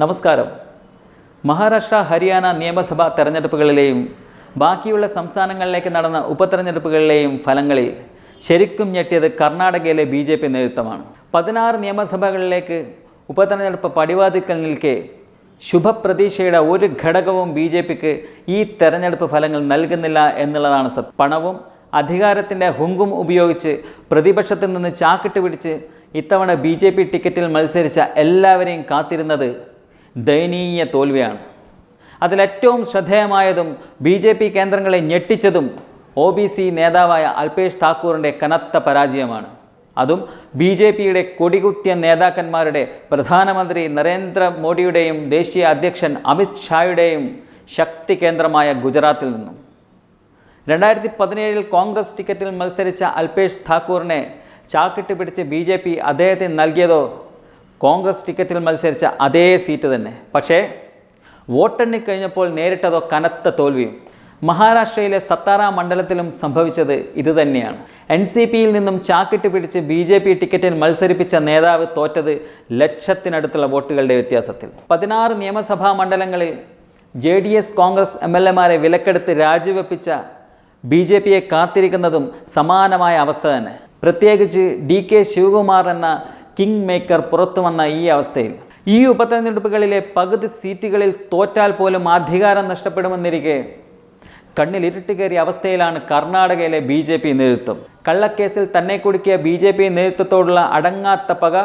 നമസ്കാരം. മഹാരാഷ്ട്ര ഹരിയാന നിയമസഭാ തെരഞ്ഞെടുപ്പുകളിലെയും ബാക്കിയുള്ള സംസ്ഥാനങ്ങളിലേക്ക് നടന്ന ഉപതെരഞ്ഞെടുപ്പുകളിലെയും ഫലങ്ങളിൽ ശരിക്കും ഞെട്ടിയത് കർണാടകയിലെ ബി ജെ പി നേതൃത്വമാണ്. പതിനാറ് നിയമസഭകളിലേക്ക് ഉപതെരഞ്ഞെടുപ്പ് പടിവാതിക്കൽ നിൽക്കെ ശുഭപ്രതീക്ഷയുടെ ഒരു ഘടകവും ബി ജെ പിക്ക് ഈ തെരഞ്ഞെടുപ്പ് ഫലങ്ങൾ നൽകുന്നില്ല എന്നുള്ളതാണ് സത്യം. പണവും അധികാരത്തിന്റെ ഹുങ്കും ഉപയോഗിച്ച് പ്രതിപക്ഷത്തിൽ നിന്ന് ചാക്കിട്ട് പിടിച്ച് ഇത്തവണ ബി ജെ പി ടിക്കറ്റിൽ മത്സരിച്ച എല്ലാവരെയും കാത്തിരുന്നത് ദയനീയ തോൽവിയാണ്. അതിലേറ്റവും ശ്രദ്ധേയമായതും ബി ജെ പി കേന്ദ്രങ്ങളെ ഞെട്ടിച്ചതും ഒ ബി സി നേതാവായ അൽപേഷ് താക്കൂറിന്റെ കനത്ത പരാജയമാണ്. അതും ബി ജെ പിയുടെ കൊടികുത്തിയ നേതാക്കന്മാരുടെ പ്രധാനമന്ത്രി നരേന്ദ്രമോദിയുടെയും ദേശീയ അധ്യക്ഷൻ അമിത് ഷായുടെയും ശക്തി കേന്ദ്രമായ ഗുജറാത്തിൽ നിന്നും. രണ്ടായിരത്തി പതിനേഴിൽ കോൺഗ്രസ് ടിക്കറ്റിൽ മത്സരിച്ച അൽപേഷ് താക്കൂറിനെ ചാക്കിട്ട് പിടിച്ച് ബി ജെ പി അദ്ദേഹത്തിന് നൽകിയതോ കോൺഗ്രസ് ടിക്കറ്റിൽ മത്സരിച്ച അതേ സീറ്റ് തന്നെ. പക്ഷേ വോട്ടെണ്ണി കഴിഞ്ഞപ്പോൾ നേരിട്ടതോ കനത്ത തോൽവിയും മഹാരാഷ്ട്രയിലെ സത്താറ മണ്ഡലത്തിലും സംഭവിച്ചത് ഇതുതന്നെയാണ് എൻ സി പിയിൽ നിന്നും ചാക്കിട്ട് പിടിച്ച് ബി ജെ പി ടിക്കറ്റിൽ മത്സരിപ്പിച്ച നേതാവ് തോറ്റത് ലക്ഷത്തിനടുത്തുള്ള വോട്ടുകളുടെ വ്യത്യാസത്തിൽ. പതിനാറ് നിയമസഭാ മണ്ഡലങ്ങളിൽ J D S Congress M L എമാരെ വിലക്കെടുത്ത് രാജിവെപ്പിച്ച ബി ജെ പിയെ കാത്തിരിക്കുന്നതും സമാനമായ അവസ്ഥ തന്നെ. പ്രത്യേകിച്ച് ഡി കെ ശിവകുമാർ എന്ന കിങ് മേക്കർ പുറത്തു വന്ന ഈ അവസ്ഥയിൽ. ഈ ഉപതെരഞ്ഞെടുപ്പുകളിലെ പകുതി സീറ്റുകളിൽ തോറ്റാൽ പോലും അധികാരം നഷ്ടപ്പെടുമെന്നിരിക്കെ കണ്ണിൽ ഇരുട്ട് കയറിയ അവസ്ഥയിലാണ് കർണാടകയിലെ ബി ജെ പി നേതൃത്വം. കള്ളക്കേസിൽ തന്നെ കുടുക്കിയ ബി ജെ പി നേതൃത്വത്തോടുള്ള അടങ്ങാത്ത പക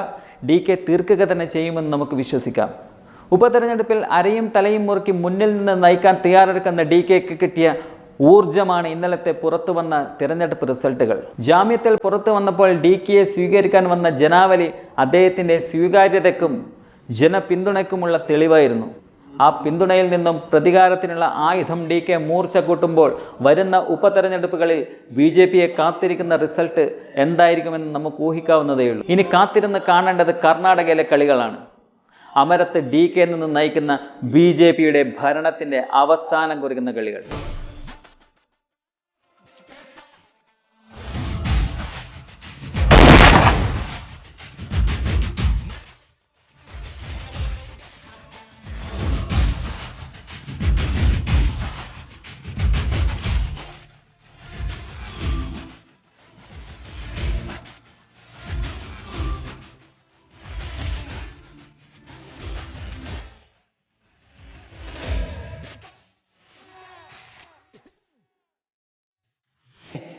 ഡി കെ തീർക്കുക തന്നെ ചെയ്യുമെന്ന് നമുക്ക് വിശ്വസിക്കാം. ഉപതെരഞ്ഞെടുപ്പിൽ അരയും തലയും മുറുക്കി മുന്നിൽ നിന്ന് നയിക്കാൻ തയ്യാറെടുക്കുന്ന ഡി കെക്ക് കിട്ടിയ ഊർജമാണ് ഇന്നലത്തെ പുറത്തു വന്ന തിരഞ്ഞെടുപ്പ് റിസൾട്ടുകൾ. ജാമ്യത്തിൽ പുറത്തു വന്നപ്പോൾ ഡി കെയെ സ്വീകരിക്കാൻ വന്ന ജനാവലി അദ്ദേഹത്തിന്റെ സ്വീകാര്യതയ്ക്കും ജനപിന്തുണയ്ക്കുമുള്ള തെളിവായിരുന്നു. ആ പിന്തുണയിൽ നിന്നും പ്രതികാരത്തിനുള്ള ആയുധം ഡി കെ മൂർച്ച കൂട്ടുമ്പോൾ വരുന്ന ഉപതെരഞ്ഞെടുപ്പുകളിൽ ബി ജെ പിയെ കാത്തിരിക്കുന്ന റിസൾട്ട് എന്തായിരിക്കുമെന്ന് നമുക്ക് ഊഹിക്കാവുന്നതേയുള്ളൂ ഇനി കാത്തിരുന്ന് കാണേണ്ടത് കർണാടകയിലെ കളികളാണ്. അമരത്ത് ഡി കെ നിന്ന് നയിക്കുന്ന ബി ജെ പിയുടെ ഭരണത്തിന്റെ അവസാനം കുറിക്കുന്ന കളികൾ.